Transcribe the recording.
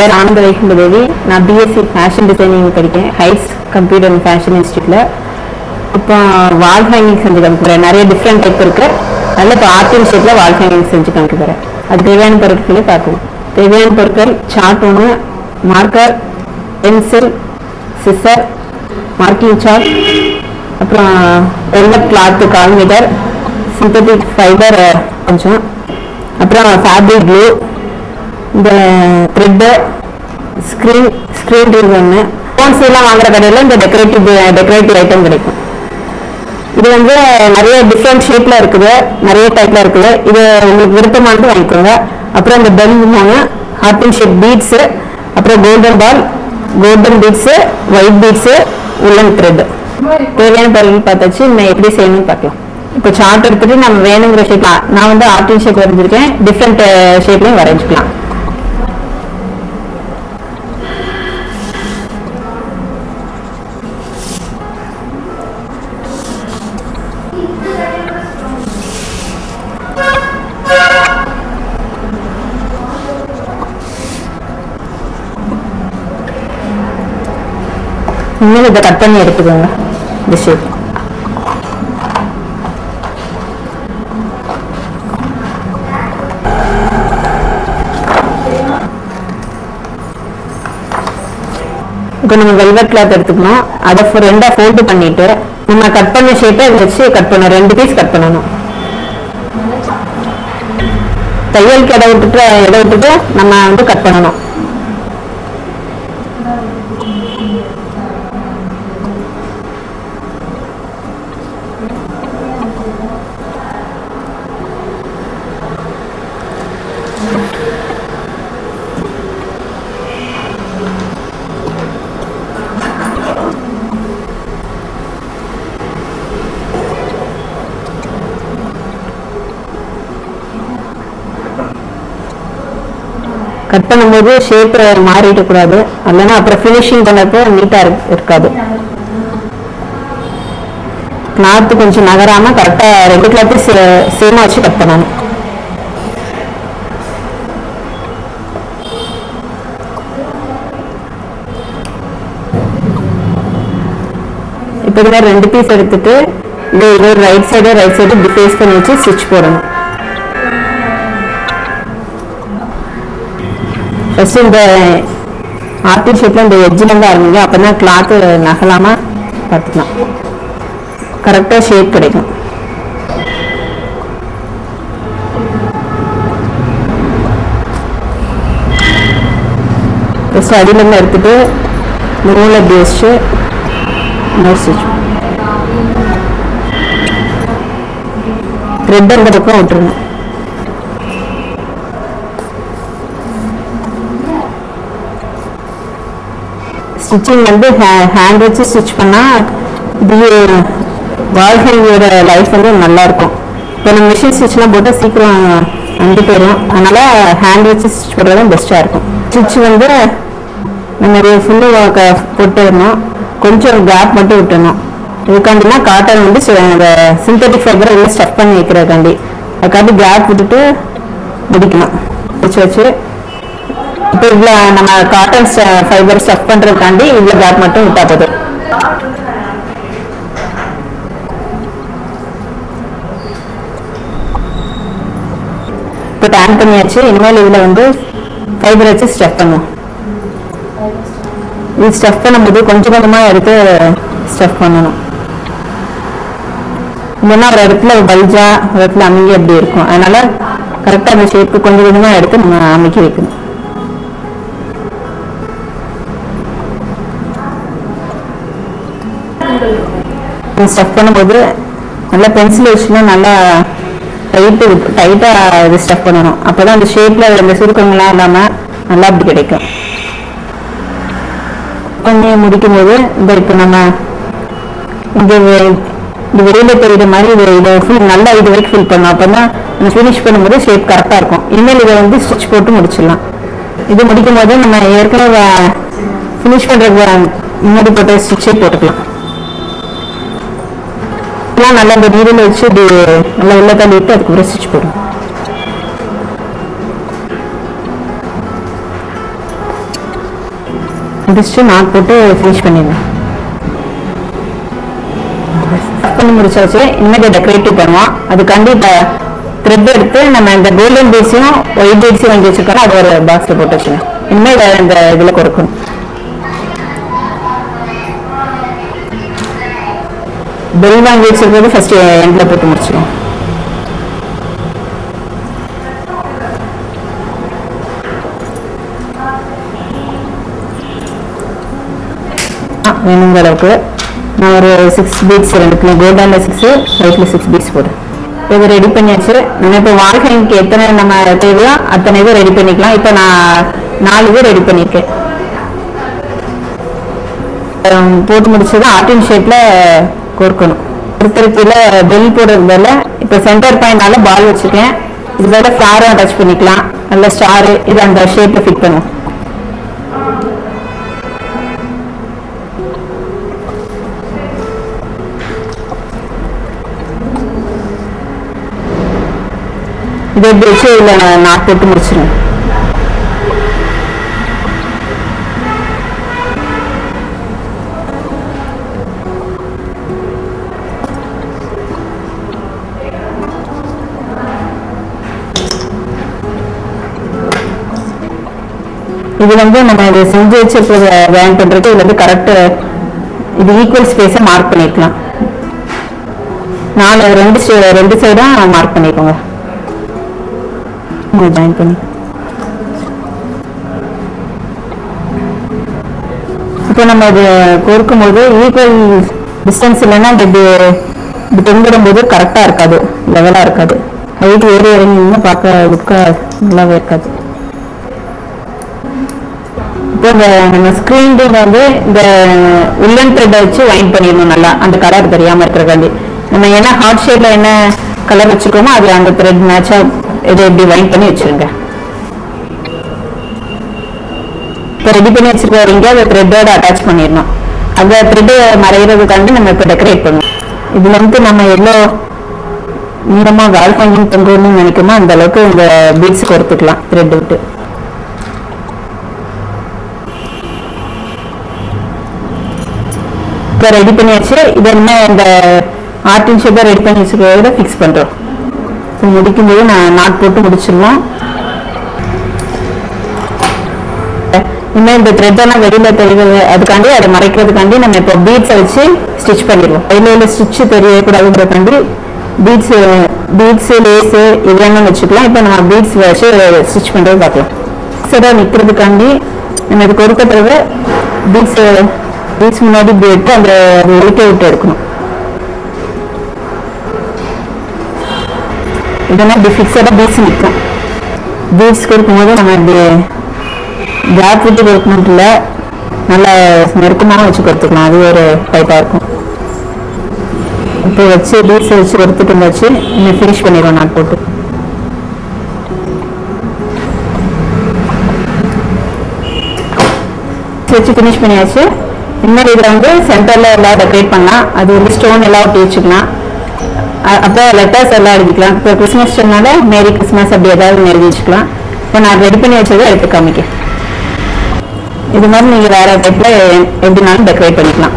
பேர் ஆனந்த வைகுண்ட தேவி. நான் BSc fashion designing படிக்கேன். ஹைஸ் கம்ப்யூட்டர் அண்ட் ஃபேஷன் இன்ஸ்டியூட்டில் இப்போ வால் ஹேங்கிங் செஞ்சு காமிக்கிறேன் நிறைய டிஃப்ரெண்ட் டைப் இருக்கு. அதில் இப்போ ஆர்டின் ஷேப்பில் வால் ஹேங்கிங் செஞ்சு காமிக்கிறேன் அது தேவையான பொருட்களை பார்க்கணும் தேவையான பொருட்கள் சார்ட் ஒன்று marker pencil scissor marking chart அப்புறம் வெள்ளை கிளாத்து கால் மீட்டர் சிந்தட்டிக் ஃபைபர் கொஞ்சம். அப்புறம் ஃபேப்ரிக் க்ளூ இந்த த்ரெட்டு ஸ்க்ரீன் ஸ்க்ரீன் ரீல் ஒன்று ஃபோன்ஸ் எல்லாம் வாங்குற கடையில் இந்த டெக்கரேட்டிவ் டெக்கரேட்டிவ் ஐட்டம் கிடைக்கும். இது வந்து நிறைய டிஃப்ரெண்ட் ஷேப்பில் இருக்குது. நிறைய டைப்பில் இருக்குது. இது உங்களுக்கு விருப்பமானது வாங்கிக்கோங்க. அப்புறம் இந்த பெல் மூணு ஹார்டின் ஷேப் பீட்ஸு அப்புறம் golden ball golden beads white beads உள்ளன் த்ரெட் தேவையான பொருள் பார்த்தாச்சு. இன்னும் எப்படி செய்யணும்னு பார்க்கலாம். இப்போ சார்ட் எடுத்துட்டு நம்ம வேணுங்கிற ஷேப்லாம் நான் வந்து ஆர்டின் ஷேப் வரைஞ்சிருக்கேன். டிஃப்ரெண்ட் ஷேப்லையும் வரைஞ்சிக்கலாம். இன்னும் இதை கட் பண்ணி எடுத்துக்கோங்க. இந்த ஷேப் இப்போ நம்ம வெல்வெட் கிளாத் எடுத்துக்கணும். அதை ரெண்டாக ஃபோல்டு பண்ணிட்டு நம்ம கட் பண்ண ஷேப்பை வச்சு கட் பண்ணணும். ரெண்டு பீஸ் கட் பண்ணணும். தையலுக்கு இடம் விட்டுட்டு இடம் விட்டுட்டு நம்ம வந்து கட் பண்ணணும். கட் பண்ணும்போது ஷேப் மாறிட கூடாது. இல்லைன்னா அப்புறம் ஃபினிஷிங் பண்ணப்போ நீட்டா இருக்காது. நார்த்து கொஞ்சம் நகராம கரெக்டா ரெண்டு கிளாத்து சேமா வச்சு கட் பண்ணணும். இப்போ இதில் ரெண்டு பீஸ் எடுத்துட்டு இது இது ரைட் சைடு ரைட் சைடு டிஃபேஸ் ஃபேஸ் பண்ணி வச்சு ஸ்டிச் போடணும். ஃபர்ஸ்ட் இந்த ஆர்டி ஷேப்பில் இந்த எட்ஜில் இருந்து ஆரம்பிங்க அப்பதான் கிளாத்து நகலாமல் பார்த்துக்கலாம். கரெக்டாக ஷேப் கிடைக்கும். ஃபஸ்ட்டு அடியிலேருந்து எடுத்துகிட்டு எடுத்துட்டு இந்த நூலை இப்படி வச்சு த்ரெட் அந்த பக்கம் விட்டுருங்க. ஸ்டிச்சிங் வந்து ஹேண்ட் வச்சு ஸ்டிச் பண்ணால் இது வாழ்க்கையோட லைஃப் வந்து நல்லாயிருக்கும் இப்போ நம்ம மிஷின் ஸ்டிச்லாம் போட்டால் சீக்கிரம் வந்து போயிடும் அதனால் ஹேண்ட் வச்சு ஸ்டிச் பண்ணுறது பெஸ்ட்டாக இருக்கும். ஸ்டிச் வந்து நம்ம ஃபுல்லு போட்டுடணும். கொஞ்சம் கேப் மட்டும் விட்டணும் இதுக்காண்டினா காட்டன் வந்து அந்த சிந்தட்டிக் ஃபைபரை உள்ள ஸ்டஃப் பண்ணி வைக்கிறதுக்காண்டி. அதுக்காண்டி கேப் விட்டுட்டு முடிக்கணும் வச்சு வச்சு இப்போ இவ்வளோ நம்ம காட்டன் ஃபைபர் ஸ்டஃப் பண்ணுறதுக்காண்டி இவ்வளோ கேப் மட்டும் விட்டா போதும். இப்போ டேன் பண்ணியாச்சு. இனிமேல் இதில் வந்து ஃபைபர் வச்சு ஸ்டஃப் பண்ணுவோம். இது ஸ்டஃப் பண்ணும்போது கொஞ்சம் கொஞ்சமாக எடுத்து ஸ்டஃப் பண்ணணும். இல்லைன்னா ஒரு இடத்துல பல்ஜா ஒரு இடத்துல அமைங்கி அப்படி இருக்கும். அதனால கரெக்டாக அந்த ஷேப்பு கொஞ்சம் கொஞ்சமாக எடுத்து நம்ம அமைக்கி வைக்கணும். ஸ்டஃப் பண்ணும்போது நல்லா பென்சில் வச்சுன்னா நல்லா டைட்டு டைட்டாக இது ஸ்டஃப் பண்ணணும். அப்போ தான் அந்த ஷேப்பில் அந்த சுருக்கங்கள்லாம் இல்லாமல் நல்லா அப்படி கிடைக்கும். பண்ணி முடிக்கும் போது இந்த இப்போ நம்ம இந்த இது இந்த தெரியுற மாதிரி இது இதை ஃபுல் நல்லா இது வரைக்கும் ஃபில் பண்ணணும். அப்போ தான் நம்ம ஃபினிஷ் பண்ணும்போது ஷேப் கரெக்டாக இருக்கும். இனிமேல் இதை வந்து ஸ்டிச் போட்டு முடிச்சிடலாம். இது முடிக்கும் போது நம்ம ஏற்கனவே ஃபினிஷ் பண்ணுறதுக்கு முன்னாடி போட்ட ஸ்டிச்சே போட்டுக்கலாம். இதெல்லாம் நல்லா அந்த நீரில் வச்சு இது நல்லா உள்ள தள்ளி விட்டு அதுக்கப்புறம் ஸ்டிச் போடும் முடிச்சுட்டு நாட் போட்டு ஃபினிஷ் பண்ணிடுவேன் பண்ணி முடிச்சாச்சு. இனிமேல் டெக்கரேட்டிவ் பண்ணுவோம். அதுக்காண்டி இப்போ த்ரெட் எடுத்து நம்ம இந்த கோல்டன் பேஸையும் ஒயிட் பேஸையும் வாங்கி வச்சுருக்கோம் அது ஒரு பாக்ஸில் போட்டு வச்சுக்கோங்க இனிமேல் இந்த இதில் கொடுக்கணும். பெல் வாங்கி வச்சிருக்கிறது ஃபர்ஸ்ட் எண்டில் போட்டு முடிச்சிடும் வேணுங்கிற அளவுக்கு. நான் ஒரு சிக்ஸ் பீட்ஸ் ரெண்டு கோல்டானில் சிக்ஸு ஒயிட்டில் சிக்ஸ் பீட்ஸ் போடு. இது ரெடி பண்ணியாச்சு. நம்ம இப்போ வாழ்க்கைக்கு எத்தனை நம்ம தேவையோ அத்தனை இது ரெடி பண்ணிக்கலாம். இப்போ நான் நாலு இது ரெடி பண்ணியிருக்கேன். போட்டு முடிச்சது ஆர்டின் ஷேப்ல கோர்க்கணும். ஒருத்தருக்குள்ள பெல் போடுறதுல இப்போ சென்டர் பாயிண்டால பால் வச்சிருக்கேன். இது பதில் ஃப்ளாரும் அட்டாச் பண்ணிக்கலாம். நல்ல ஸ்டாரு இது அந்த ஷேப்ல ஃபிட் பண்ணுவோம் இது எப்படி வச்சு இதில் நான் போட்டு முடிச்சிருங்க இது வந்து நம்ம இதை செஞ்சு வச்சிருக்கிறத வேன் பண்ணுறது இதுல வந்து கரெக்ட் இது ஈக்குவல் ஸ்பேஸை மார்க் பண்ணிக்கலாம் நாலு ரெண்டு சை- ரெண்டு சைடாக மார்க் பண்ணிக்கோங்க. ஜாயின் பண்ணி. இப்போ நம்ம இது கோர்க்கும் போது ஈக்குவல் டிஸ்டன்ஸ் இல்லைன்னா இது இப்படி தொங்கிடும் போது கரெக்டாக இருக்காது லெவலாக இருக்காது. ஹைட் ஏறி இறங்கி நின்று பார்க்க லுக்காக நல்லாவே இருக்காது. இப்போ இந்த நம்ம ஸ்க்ரீன் வந்து இந்த உள்ளன் த்ரெட்டை வச்சு வைண்ட் பண்ணிடணும் நல்லா. அந்த கலர் தெரியாமல் இருக்கிறக்காண்டி நம்ம என்ன ஹார்ட் ஷேப்ல என்ன கலர் வச்சுக்கோமோ அது அந்த த்ரெட் மேட்சாக இதை இப்படி வைண்ட் பண்ணி வச்சிருங்க. இப்போ ரெடி பண்ணி வச்சுருக்க வரீங்க அதை த்ரெட்டோட அட்டாச் பண்ணிடணும். அந்த த்ரெட்டு மறைகிறதுக்காண்டி நம்ம இப்போ டெக்கரேட் பண்ணுவோம் இதுல வந்து நம்ம எவ்வளோ நீளமாக வேல் ஹேங்கிங் தங்கணும்னு நினைக்குமோ அந்த அளவுக்கு இந்த பீட்ஸ் கொடுத்துக்கலாம் த்ரெட் விட்டு. இப்போ ரெடி பண்ணியாச்சு. இது என்ன இந்த ஆர்டின் ஷேப்பை ரெடி பண்ணி வச்சுக்கிறத ஃபிக்ஸ் பண்ணுறோம் இப்போ முடிக்கும்போது நான் நாட் போட்டு முடிச்சிடலாம். இன்னும் இந்த த்ரெட்டெல்லாம் எல்லாம் தெரியுது அதுக்காண்டி அதை மறைக்கிறதுக்காண்டி நம்ம இப்போ பீட்ஸை வச்சு ஸ்டிச் பண்ணிடுவோம். வெளியில் ஸ்டிச்சு தெரியக்கூடாதுன்றதுக்காண்டி பீட்ஸு பீட்ஸு லேஸு இதெல்லாம் வச்சுக்கலாம். இப்போ நம்ம பீட்ஸ் வச்சு ஸ்டிச் பண்ணுறது பார்க்கலாம். சரி நிற்கிறதுக்காண்டி நம்ம இது தடவை பீட்ஸு பீட்ஸ் முன்னாடி இப்படி எடுத்து அந்த வெளிக்க விட்டு எடுக்கணும். இதெல்லாம் இப்படி ஃபிக்ஸடாக பீஸ் நிற்கும் பீட்ஸ் கொடுக்கும்போது நம்ம இப்படி கேப் விட்டு கொடுக்கணும் நல்லா நெருக்கமாக வச்சு கொடுத்துக்கலாம். அது ஒரு டைப்பாக இருக்கும். இப்போ வச்சு பீட்ஸ் வச்சு கொடுத்துட்டு வச்சு இன்னும் ஃபினிஷ் பண்ணிடுவோம் நான் போட்டு. வச்சு ஃபினிஷ் பண்ணியாச்சு. இன்னும் இதில் வந்து சென்டரில் எல்லாம் டெக்கரேட் பண்ணலாம். அது வந்து ஸ்டோன் எல்லாம் ஒட்டி வச்சுக்கலாம். அப்போ லெட்டர்ஸ் எல்லாம் எழுதிக்கலாம். இப்போ கிறிஸ்மஸ் சொன்னால மேரி கிறிஸ்மஸ் அப்படி ஏதாவது எழுதி வச்சுக்கலாம். இப்போ நான் ரெடி பண்ணி வச்சதை எடுத்து காமிக்க இது மாதிரி நீங்கள் வேறு டைப்பில் எப்படினாலும் டெக்கரேட் பண்ணிக்கலாம்.